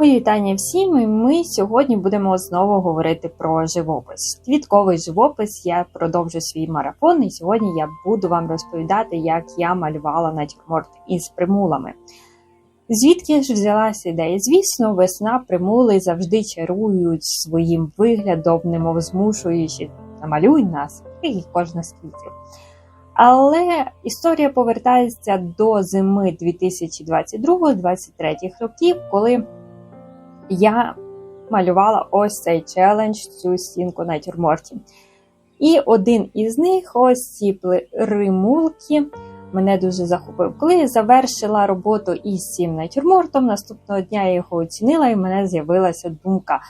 Мої вітання всім. і Ми сьогодні будемо знову говорити про живопис. Квітковий живопис. Я продовжу свій марафон, і сьогодні я буду вам розповідати, як я малювала натюрморт із примулами. Звідки ж взялася ідея? Звісно, весна примули завжди чарують своїм виглядом, немов змушуючи намалюй нас, як і кожна з квітів. Але історія повертається до зими 2022-2023 років, коли я малювала ось цей челендж, цю стінку натюрмортів. І один із них, ось ці римулки, мене дуже захопив. Коли я завершила роботу із цим натюрмортом, наступного дня я його оцінила, і в мене з'явилася думка: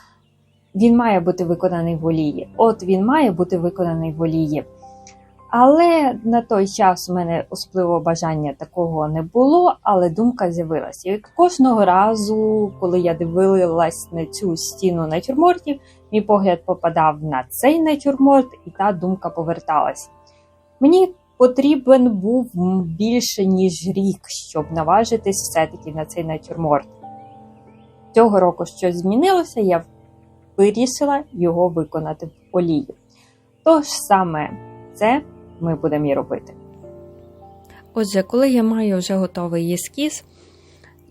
він має бути виконаний в олії. От він має бути виконаний в олії. Але на той час у мене особливого бажання такого не було, але думка з'явилася. І кожного разу, коли я дивилась на цю стіну натюрмортів, мій погляд попадав на цей натюрморт, і та думка поверталась. Мені потрібен був більше ніж рік, щоб наважитись все-таки на цей натюрморт. Цього року щось змінилося, я вирішила його виконати в олії. Тож саме це ми будемо і робити. Отже, коли я маю вже готовий ескіз,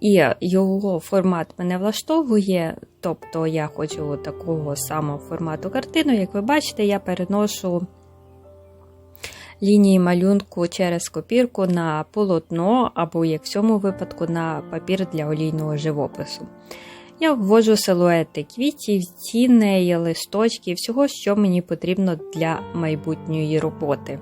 і його формат мене влаштовує, тобто я хочу такого самого формату картину, як ви бачите, я переношу лінії малюнку через копірку на полотно, або, як в цьому випадку, на папір для олійного живопису. Я ввожу силуети квітів, тіней, листочки, всього, що мені потрібно для майбутньої роботи.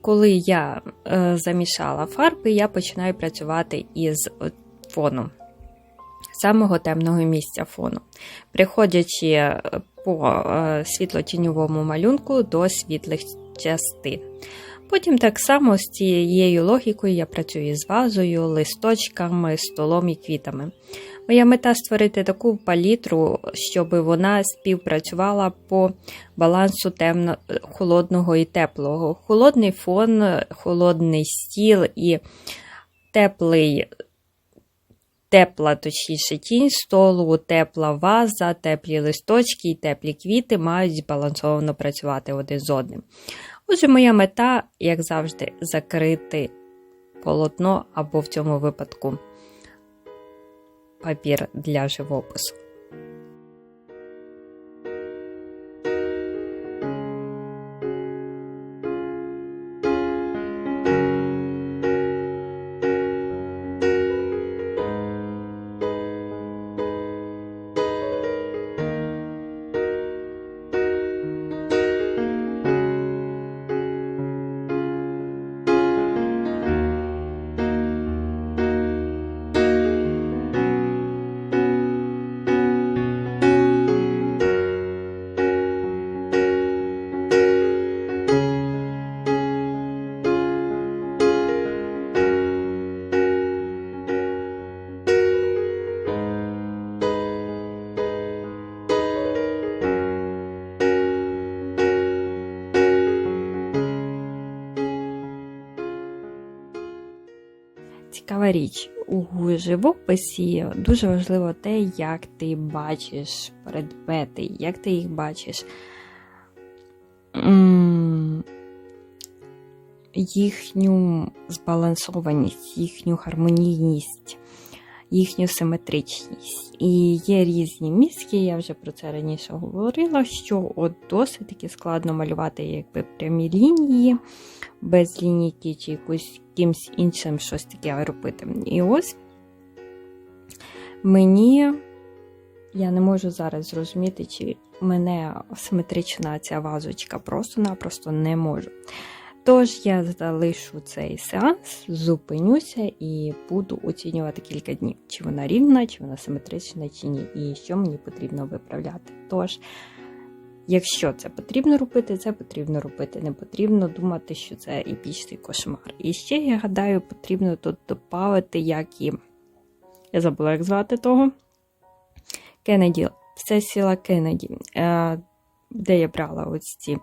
Коли я е, замішала фарби, я починаю працювати із фоном, самого темного місця фону, приходячи по е, світло-тіньовому малюнку до світлих частин. Потім так само з цією логікою я працюю з вазою, листочками, столом і квітами. Моя мета створити таку палітру, щоб вона співпрацювала по балансу темно холодного і теплого. Холодний фон, холодний стіл і теплий. Тепла, точніше, тінь столу, тепла ваза, теплі листочки і теплі квіти мають збалансовано працювати один з одним. Отже, моя мета, як завжди, закрити полотно або в цьому випадку папір для живопису. Цікава річ. У живописі дуже важливо те, як ти бачиш предмети, як ти їх бачиш, їхню збалансованість, їхню гармонійність, їхню симетричність. І є різні мізки, я вже про це раніше говорила, що от досить таки складно малювати якби прямі лінії без лінійки чи якусь кимсь іншим щось таке робити. І ось мені я не можу зараз зрозуміти, чи мене симетрична ця вазочка просто-напросто не можу. Тож я залишу цей сеанс, зупинюся і буду оцінювати кілька днів, чи вона рівна, чи вона симетрична, чи ні, і що мені потрібно виправляти. Тож, Якщо це потрібно робити, це потрібно робити. Не потрібно думати, що це епічний кошмар. І ще, я гадаю, потрібно тут додати, як і. Я забула, як звати того. Кеннеді. Це сіла Кеннеді, е, де я брала ось ці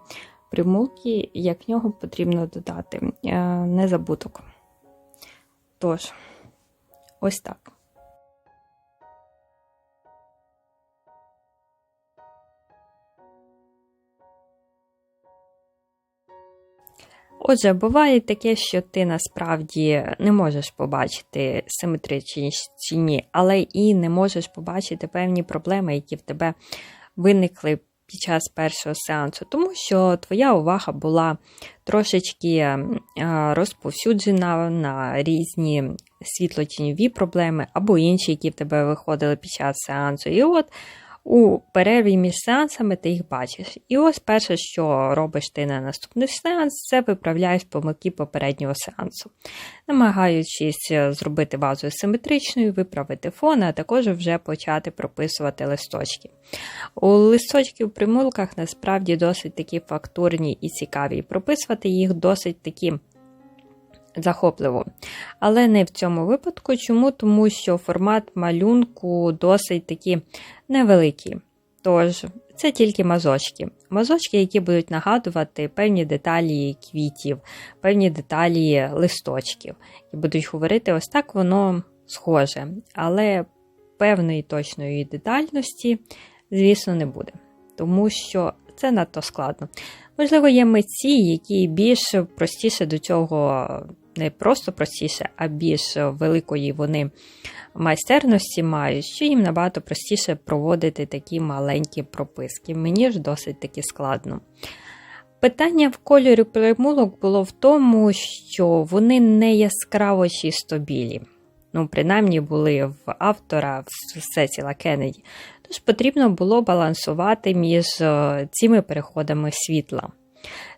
примулки, як нього потрібно додати е, незабуток. Тож, ось так. Отже, буває таке, що ти насправді не можеш побачити симетричні, але і не можеш побачити певні проблеми, які в тебе виникли під час першого сеансу, тому що твоя увага була трошечки розповсюджена на різні світло-тіньові проблеми або інші, які в тебе виходили під час сеансу. І от у перерві між сеансами ти їх бачиш. І ось перше, що робиш ти на наступний сеанс, це виправляєш помилки попереднього сеансу, намагаючись зробити вазу симетричною, виправити фон, а також вже почати прописувати листочки. У листочків при мулках насправді досить такі фактурні і цікаві. прописувати їх досить такі захопливо. Але не в цьому випадку. Чому? Тому що формат малюнку досить таки невеликий. Тож, це тільки мазочки. Мазочки, які будуть нагадувати певні деталі квітів, певні деталі листочків. І будуть говорити, ось так воно схоже. Але певної точної детальності, звісно, не буде. Тому що це надто складно. Можливо, є митці, які більш простіше до цього не просто простіше, а більш великої вони майстерності мають, що їм набагато простіше проводити такі маленькі прописки. Мені ж досить таки складно. Питання в кольорі примулок було в тому, що вони не яскраво чисто білі. Ну, принаймні, були в автора в Сесіла Кеннеді. Тож потрібно було балансувати між е, цими переходами світла.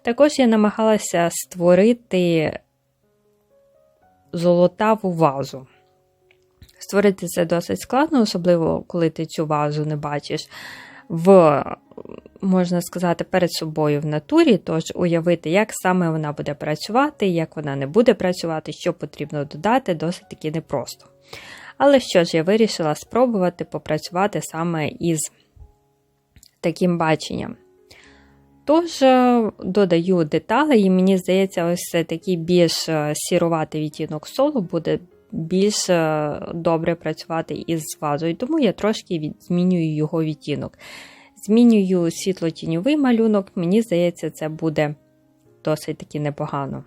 Також я намагалася створити золотаву вазу. Створити це досить складно, особливо коли ти цю вазу не бачиш в, можна сказати, перед собою в натурі, тож уявити, як саме вона буде працювати, як вона не буде працювати, що потрібно додати, досить таки непросто. Але що ж, я вирішила спробувати попрацювати саме із таким баченням. Тож е, додаю деталі, і мені здається, ось такий більш е, сіруватий відтінок солу буде більш е, добре працювати із вазою, тому я трошки змінюю його відтінок. Змінюю світло-тіньовий малюнок, мені здається, це буде досить таки непогано.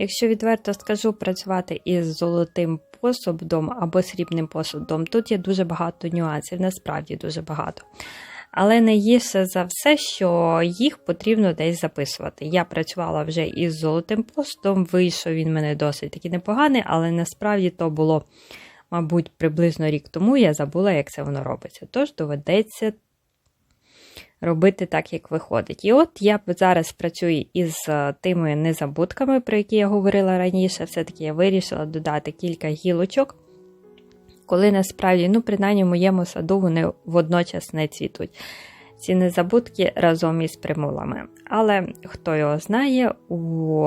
Якщо відверто скажу працювати із золотим посудом або срібним посудом, тут є дуже багато нюансів, насправді дуже багато. Але найгірше за все, що їх потрібно десь записувати. Я працювала вже із золотим посудом, вийшов він мене досить таки непоганий, але насправді то було, мабуть, приблизно рік тому я забула, як це воно робиться. Тож доведеться робити так, як виходить. І от я зараз працюю із е, тими незабудками, про які я говорила раніше. Все-таки я вирішила додати кілька гілочок, коли насправді, ну, принаймні в моєму саду вони водночас не цвітуть. Ці незабудки разом із примулами. Але хто його знає, у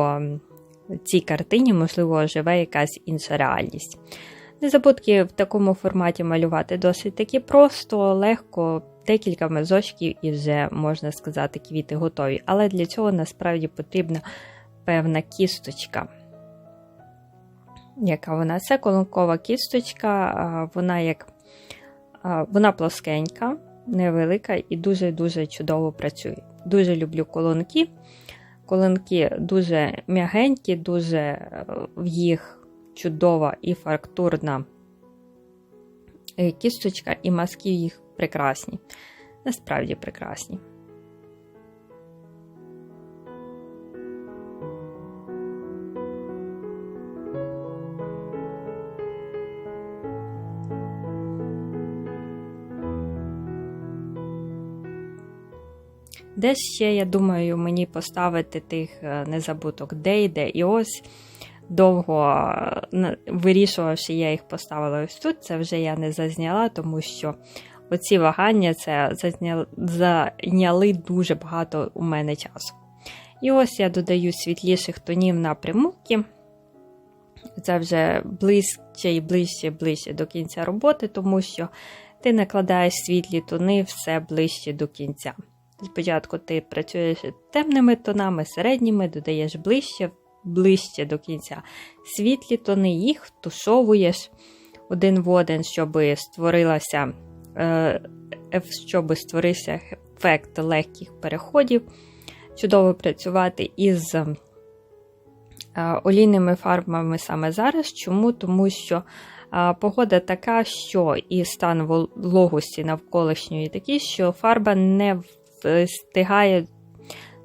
цій картині, можливо, живе якась інша реальність. Незабудки в такому форматі малювати досить таки просто, легко, декілька мазочків і вже, можна сказати, квіти готові. Але для цього насправді потрібна певна кісточка. Яка вона? Це колонкова кісточка, вона як вона плоскенька, невелика і дуже-дуже чудово працює. Дуже люблю колонки. Колонки дуже м'ягенькі, дуже в їх чудова і фактурна е, кісточка, і мазки їх прекрасні. Насправді прекрасні. Десь ще, я думаю, мені поставити тих е, незабуток де йде. І ось довго е, вирішувавши, я їх поставила ось тут. Це вже я не зазняла, тому що оці вагання це зайняли дуже багато у мене часу. І ось я додаю світліших тонів на примулки. Це вже ближче і ближче ближче до кінця роботи, тому що ти накладаєш світлі тони все ближче до кінця. Спочатку ти працюєш темними тонами, середніми, додаєш ближче, ближче до кінця світлі тони, їх тушовуєш один в один, щоб створилася, щоб створився ефект легких переходів. Чудово працювати із е, олійними фарбами саме зараз. Чому? Тому що е, погода така, що і стан вологості навколишньої такий, що фарба не встигає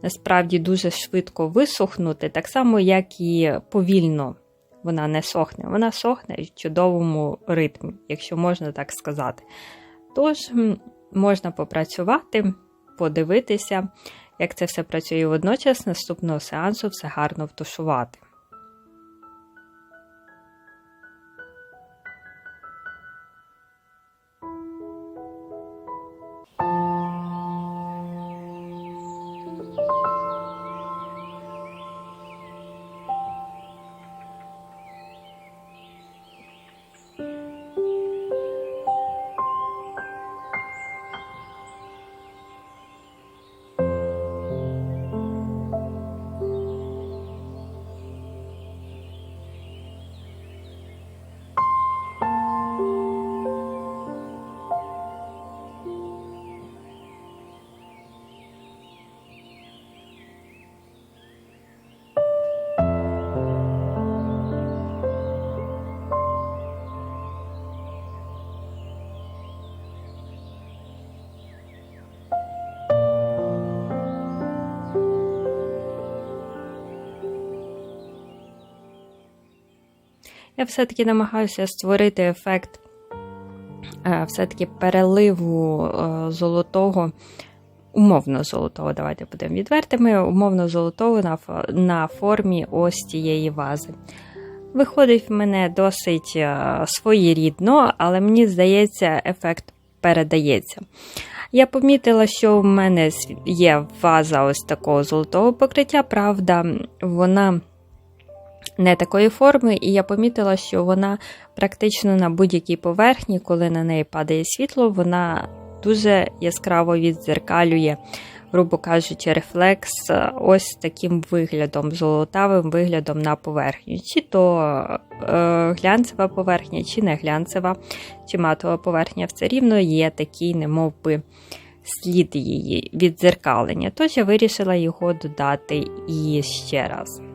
насправді дуже швидко висохнути, так само, як і повільно вона не сохне. Вона сохне в чудовому ритмі, якщо можна так сказати. Тож, можна попрацювати, подивитися, як це все працює водночас наступного сеансу все гарно втушувати. Я все-таки намагаюся створити ефект е, все-таки переливу е, золотого, умовно золотого, давайте будемо відвертими, умовно золотого на, на формі ось цієї вази. Виходить в мене досить е, своєрідно, але мені здається, ефект передається. Я помітила, що в мене є ваза ось такого золотого покриття, правда, вона не такої форми, і я помітила, що вона практично на будь-якій поверхні, коли на неї падає світло, вона дуже яскраво відзеркалює, грубо кажучи, рефлекс ось таким виглядом, золотавим виглядом на поверхню. Чи то е, глянцева поверхня, чи не глянцева, чи матова поверхня, все рівно є такий, немов би, слід її відзеркалення. Тож я вирішила його додати і ще раз.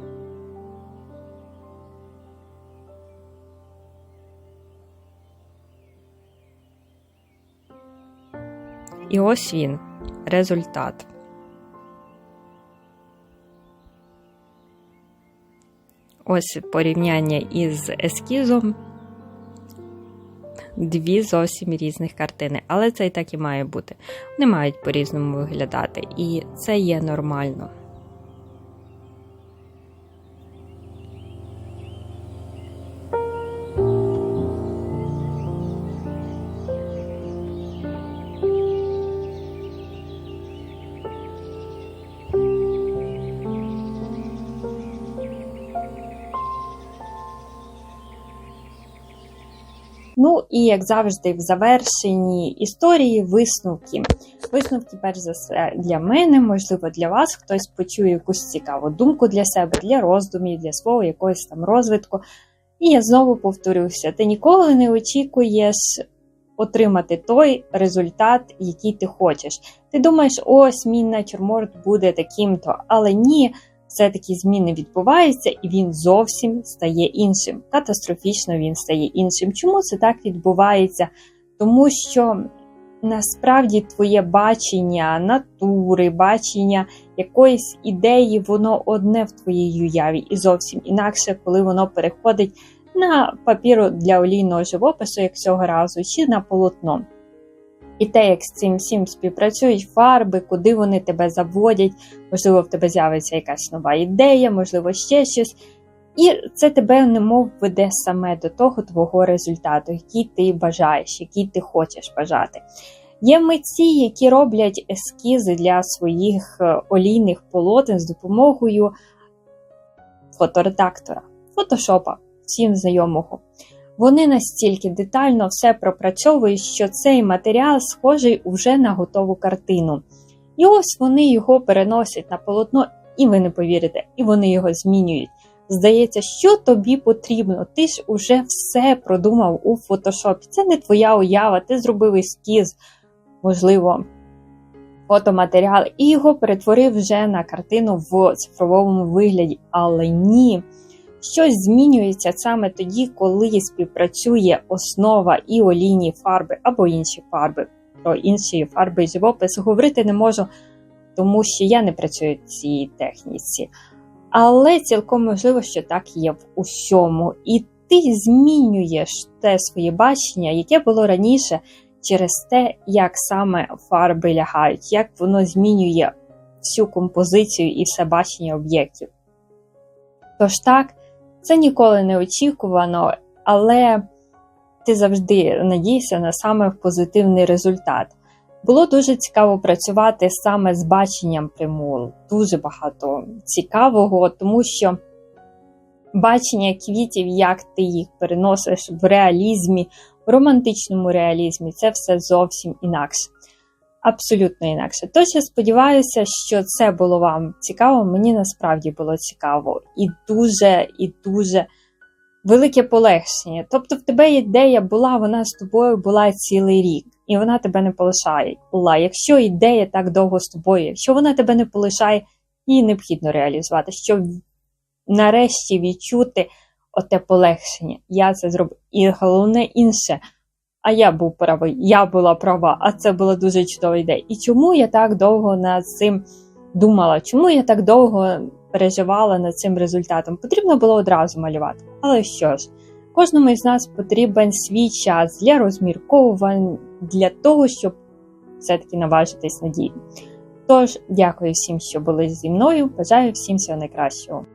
І ось він, результат. Ось порівняння із ескізом. Дві зовсім різних картини, але це і так і має бути. Вони мають по-різному виглядати, і це є нормально. Ну і як завжди, в завершенні історії висновки. Висновки, перш за все, для мене, можливо, для вас хтось почує якусь цікаву думку для себе, для роздумів, для свого якогось там розвитку. І я знову повторюся: ти ніколи не очікуєш отримати той результат, який ти хочеш. Ти думаєш, ось мій натюрморт буде таким-то, але ні. Все-таки зміни відбуваються, і він зовсім стає іншим. Катастрофічно він стає іншим. Чому це так відбувається? Тому що насправді твоє бачення натури, бачення якоїсь ідеї, воно одне в твоїй уяві, і зовсім інакше, коли воно переходить на папіру для олійного живопису, як цього разу, чи на полотно. І те, як з цим всім співпрацюють фарби, куди вони тебе заводять, можливо, в тебе з'явиться якась нова ідея, можливо, ще щось. І це тебе немов веде саме до того твого результату, який ти бажаєш, який ти хочеш бажати. Є митці, які роблять ескізи для своїх е, олійних полотен з допомогою фоторедактора, фотошопа, всім знайомого. Вони настільки детально все пропрацьовують, що цей матеріал схожий уже на готову картину. І ось вони його переносять на полотно, і ви не повірите, і вони його змінюють. Здається, що тобі потрібно. Ти ж уже все продумав у фотошопі. Це не твоя уява, ти зробив ескіз, можливо, фотоматеріал, і його перетворив вже на картину в цифровому вигляді. Але ні. Щось змінюється саме тоді, коли співпрацює основа і олійні фарби або інші фарби. Про інші фарби і живопис говорити не можу, тому що я не працюю в цій техніці. Але цілком можливо, що так є в усьому. І ти змінюєш те своє бачення, яке було раніше, через те, як саме фарби лягають, як воно змінює всю композицію і все бачення об'єктів. Тож так, це ніколи не очікувано, але ти завжди надійся на саме позитивний результат. Було дуже цікаво працювати саме з баченням примул. Дуже багато цікавого, тому що бачення квітів, як ти їх переносиш в реалізмі, в романтичному реалізмі, це все зовсім інакше. Абсолютно інакше. Тож я сподіваюся, що це було вам цікаво. Мені насправді було цікаво і дуже, і дуже велике полегшення. Тобто, в тебе ідея була, вона з тобою була цілий рік, і вона тебе не полишає. Якщо ідея так довго з тобою, якщо вона тебе не полишає, її необхідно реалізувати, щоб нарешті відчути оте полегшення. Я це зроблю. І головне інше. А я був правий, я була права, а це була дуже чудова ідея. І чому я так довго над цим думала? Чому я так довго переживала над цим результатом? Потрібно було одразу малювати. Але що ж, кожному із нас потрібен свій час для розмірковувань, для того, щоб все-таки наважитись на дії. Тож, дякую всім, що були зі мною. Бажаю всім всього найкращого.